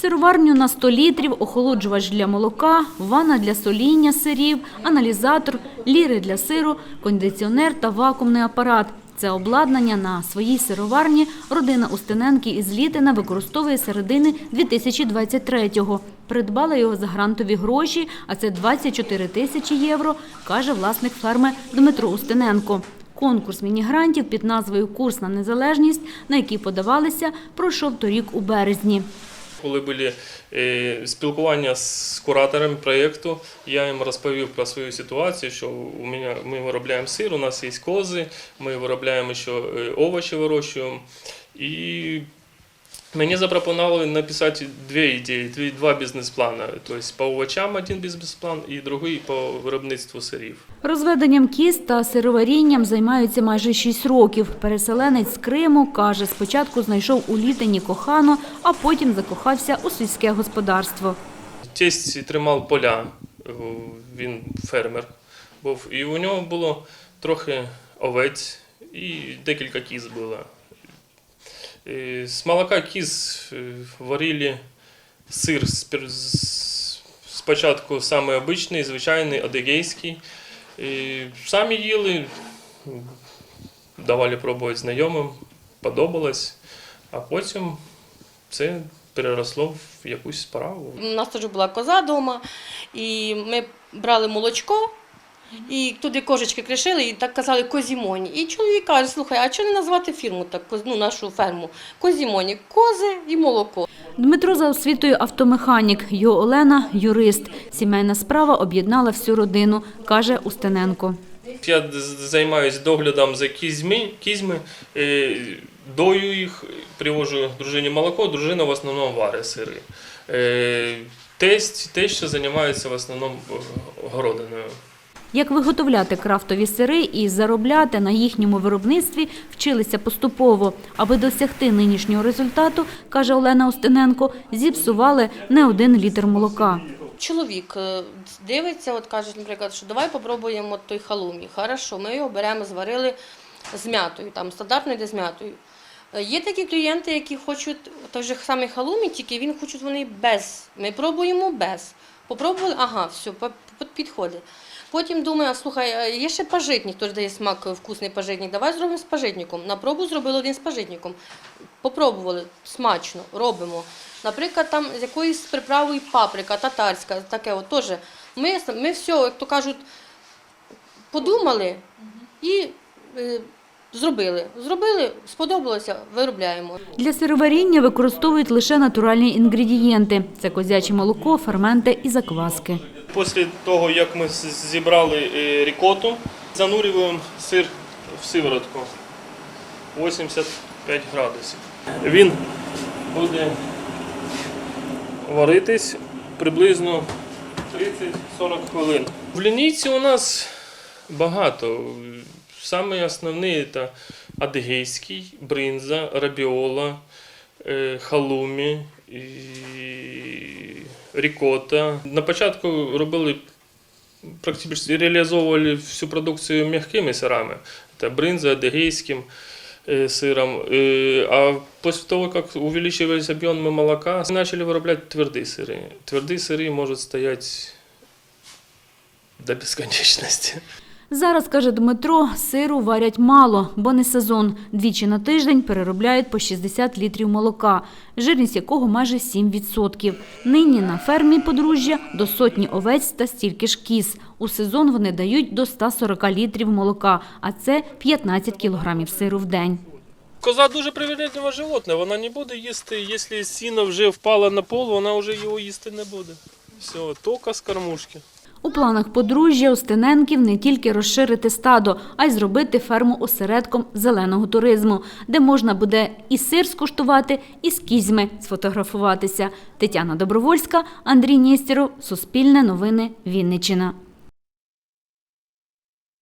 Сироварню на 100 літрів, охолоджувач для молока, ванна для соління сирів, аналізатор, ліри для сиру, кондиціонер та вакуумний апарат. Це обладнання на своїй сироварні родина Устиненки із Літина використовує середини 2023-го. Придбала його за грантові гроші, а це 24 тисячі євро, каже власник ферми Дмитро Устиненко. Конкурс міні-грантів під назвою Курс на незалежність, на який подавалися, пройшов торік у березні. Коли були е, спілкування з кураторами проєкту, я їм розповів про свою ситуацію, що у мене ми виробляємо сир, у нас є кози, ми виробляємо ще овочі вирощуємо. І мені запропонували написати дві ідеї, два бізнес-плани. Тобто по овочам один бізнес-план і другий по виробництву сирів. Розведенням кіз та сироварінням займаються майже 6 років. Переселенець з Криму, каже, спочатку знайшов у літині кохану, а потім закохався у сільське господарство. Тесть тримав поля, він фермер був, і у нього було трохи овець і декілька кіз було. І З молока кіз е, варили сир спочатку самий обичний, звичайний, адигейський. Самі їли, давали пробувати знайомим, подобалось, а потім це переросло в якусь справу. У нас теж була коза вдома, і ми брали молочко, і туди кошечки кришили, і так казали козімоні. І чоловік каже, слухай, а чого не назвати фірму так, ну, нашу ферму? Козімоні, кози і молоко. Дмитро за освітою автомеханік, його Олена – юрист. Сімейна справа об'єднала всю родину, каже Устиненко. Я займаюся доглядом за кізьми, кізьми, е, дою їх, привожу дружині молоко, дружина в основному варить сири. Е, Тесть, тесть що займається в основному е, городиною. Як виготовляти крафтові сири і заробляти на їхньому виробництві вчилися поступово. Аби досягти нинішнього результату, каже Олена Устиненко, зіпсували не один літр молока. Чоловік е, дивиться, от каже, наприклад, що давай попробуємо той халумі. Хорошо, ми його беремо, зварили з м'ятою, там стандартно йде з м'ятою. Е, Є такі клієнти, які хочуть той же самий халумі, тільки він хочуть вони без. Ми пробуємо без. Попробували, ага, все, підходить. Потім думаю, слухай, є ще пажитник, теж дає смак е, вкусний пажитник. Давай зробимо з пажитником. На пробу зробили один з пажитником. Попробували, смачно, робимо. Наприклад, там з якоюсь приправою паприка, татарська, таке от теж. Ми, ми все, як то кажуть, подумали і е, зробили. Зробили, сподобалося, виробляємо. Для сироваріння використовують лише натуральні інгредієнти – це козяче молоко, ферменти і закваски. Після того, як ми зібрали е, рікоту, занурюємо сир в сиворотку 85 градусів. Він буде варитись приблизно 30-40 хвилин. В лінійці у нас багато. Саме основні це адигейський, бринза, рабіола, е, халумі, і рікота. На початку робили практично реалізовували всю продукцію м'якими сирами. Це бринза, адигейським е, сиром. Е, А після того, як увеличивались об'єми молока, почали виробляти тверді сири. Тверді сири можуть стояти до безконечності. Зараз, каже Дмитро, сиру варять мало, бо не сезон. Двічі на тиждень переробляють по 60 літрів молока, жирність якого майже 7%. Нині на фермі подружжя до сотні овець та стільки ж кіз. У сезон вони дають до 140 літрів молока, а це 15 кілограмів сиру в день. Коза дуже привередливе животне, вона не буде їсти, якщо сіно вже впало на пол, вона вже його їсти не буде. Все, тільки з кормушки. У планах подружжя Устиненків не тільки розширити стадо, а й зробити ферму осередком зеленого туризму, де можна буде і сир скуштувати, і з кізьми сфотографуватися. Тетяна Добровольська, Андрій Нєстєров, Суспільне новини, Вінниччина.